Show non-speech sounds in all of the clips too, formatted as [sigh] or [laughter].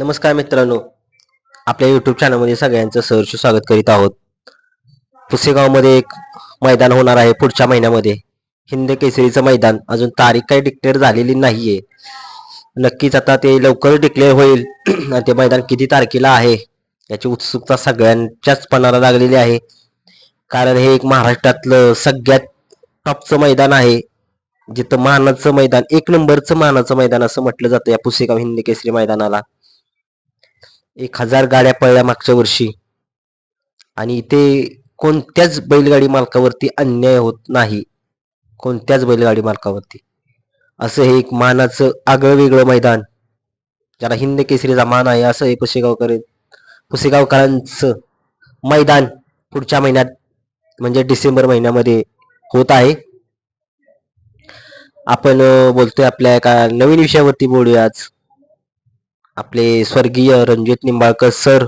नमस्कार मित्रांनो. आपल्या युट्यूब चॅनलमध्ये सगळ्यांचं सहर्ष स्वागत करीत आहोत. पुसेगावमध्ये एक मैदान होणार आहे पुढच्या महिन्यामध्ये. हिंद केसरीचं मैदान. अजून तारीख काही डिक्लेअर झालेली नाहीये. नक्कीच आता ते लवकर डिक्लेअर होईल. [clears throat] आणि ते मैदान किती तारखेला आहे याची उत्सुकता सगळ्यांच्याच पणाला लागलेली आहे. कारण हे एक महाराष्ट्रातलं सगळ्यात टॉपचं मैदान आहे. जिथं मानाचं मैदान एक नंबरचं मानाचं मैदान असं म्हटलं जातं या पुसेगाव हिंद केसरी मैदानाला. एक हजार गाड्या पळल्या मागच्या वर्षी. आणि इथे कोणत्याच बैलगाडी मालकावरती अन्याय होत नाही. कोणत्याच बैलगाडी मालकावरती. असं हे एक मानाचं आगळं वेगळं मैदान. ज्याला हिंद केसरीचा मान आहे असं हे पुसेगावकर पुसेगावकरांचं मैदान पुढच्या महिन्यात म्हणजे डिसेंबर महिन्यामध्ये होत आहे. आपण बोलतोय आपल्या एका नवीन विषयावरती बोलूया आज आपले स्वर्गीय रणजित निंबाळकर सर.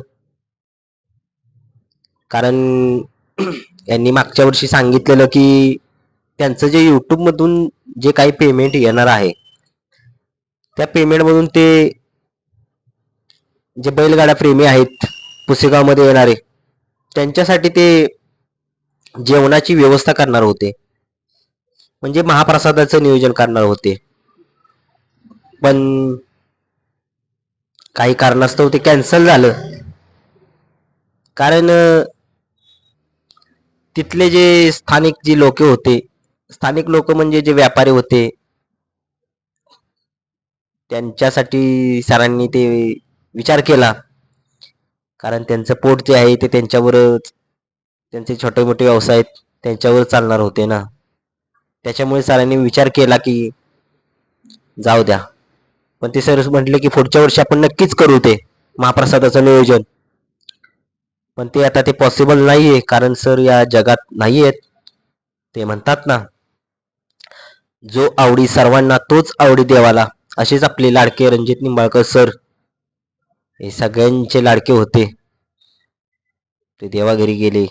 कारण [clears throat] यांनी मागच्या वर्षी सांगितलेलं की त्यांचं जे युट्यूबमधून जे काही पेमेंट येणार आहे त्या पेमेंटमधून ते जे बैलगाडा प्रेमी आहेत पुसेगावमध्ये येणारे त्यांच्यासाठी ते जेवणाची व्यवस्था करणार होते. म्हणजे महाप्रसादाचं नियोजन करणार होते. पण काही कारणास्तव ते कॅन्सल झालं. कारण तिथले जे स्थानिक जे लोक होते स्थानिक लोक म्हणजे जे व्यापारी होते त्यांच्यासाठी सरांनी ते विचार केला. कारण त्यांचं पोट जे आहे ते त्यांच्यावरच त्यांचे छोटे मोठे व्यवसाय आहेत त्यांच्यावर चालणार होते ना. त्याच्यामुळे सरांनी विचार केला की जाऊ द्या. पण ते सर म्हटले की पुढच्या वर्षी आपण नक्कीच करू ते महाप्रसादाचं नियोजन. पण ते आता ते पॉसिबल नाहीये कारण सर या जगात नाही आहेत ते म्हणतात ना जो आवडी सर्वांना तोच आवडी देवाला. असेच आपले लाडके रणजित निंबाळकर सर हे सगळ्यांचे लाडके होते. ते देवाघरी गेले.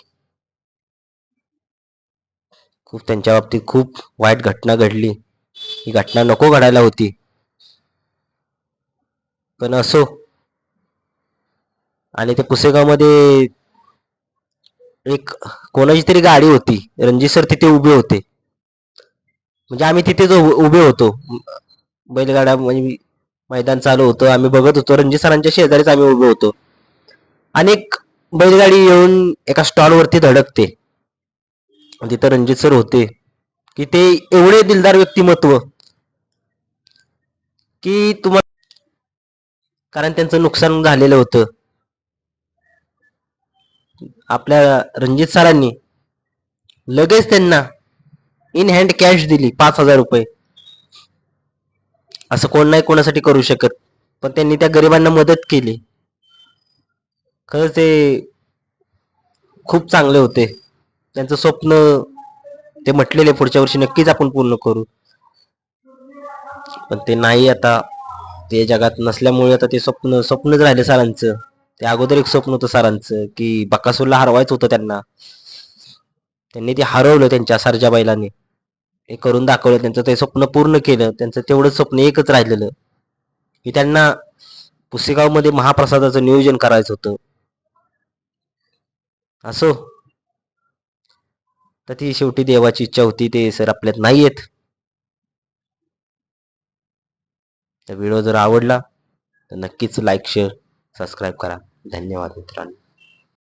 खूप त्यांच्या बाबतीत खूप वाईट घटना घडली. ही घटना नको घडायला होती. पण असो. आणि ते पुसेगावमध्ये एक कोणाची तरी गाडी होती. रणजित सर तिथे उभे होते. म्हणजे आम्ही तिथेच उभे उभे होतो. बैलगाड्या म्हणजे मैदान चालू होतं. आम्ही बघत होतो. रणजित सरांच्या शेजारीच आम्ही उभे होतो. आणि एक बैलगाडी येऊन एका स्टॉलवरती धडकते. तिथं रणजित सर होते. की ते एवढे दिलदार व्यक्तिमत्व की तुम्हाला कारण त्यांचं नुकसान झालेलं होतं. आपल्या रणजित सरांनी लगेच त्यांना इन हँड कॅश दिली पाच हजार रुपये. असं कोण नाही कोणासाठी करू शकत. पण त्यांनी त्या गरिबांना मदत केली. खरंच ते खूप चांगले होते. त्यांचं स्वप्न ते म्हटलेले पुढच्या वर्षी नक्कीच आपण पूर्ण करू. पण ते नाही आता ते जगात नसल्यामुळे आता ते स्वप्न स्वप्नच राहिले सरांचं. ते अगोदर एक स्वप्न होतं सरांचं की बकासूरला हरवायचं होतं त्यांना. त्यांनी ते हरवलं त्यांच्या सरजा बैलाने. हे करून दाखवलं त्यांचं ते स्वप्न पूर्ण केलं त्यांचं तेवढं स्वप्न एकच राहिलेलं. की त्यांना पुसेगावमध्ये महाप्रसादाचं नियोजन करायचं होतं. असो. तर ती शेवटी देवाची इच्छा होती ते सर आपल्यात नाही आहेत तर व्हिडिओ जर आवडला तर नक्कीच लाईक शेअर सबस्क्राईब करा. धन्यवाद मित्रांनो.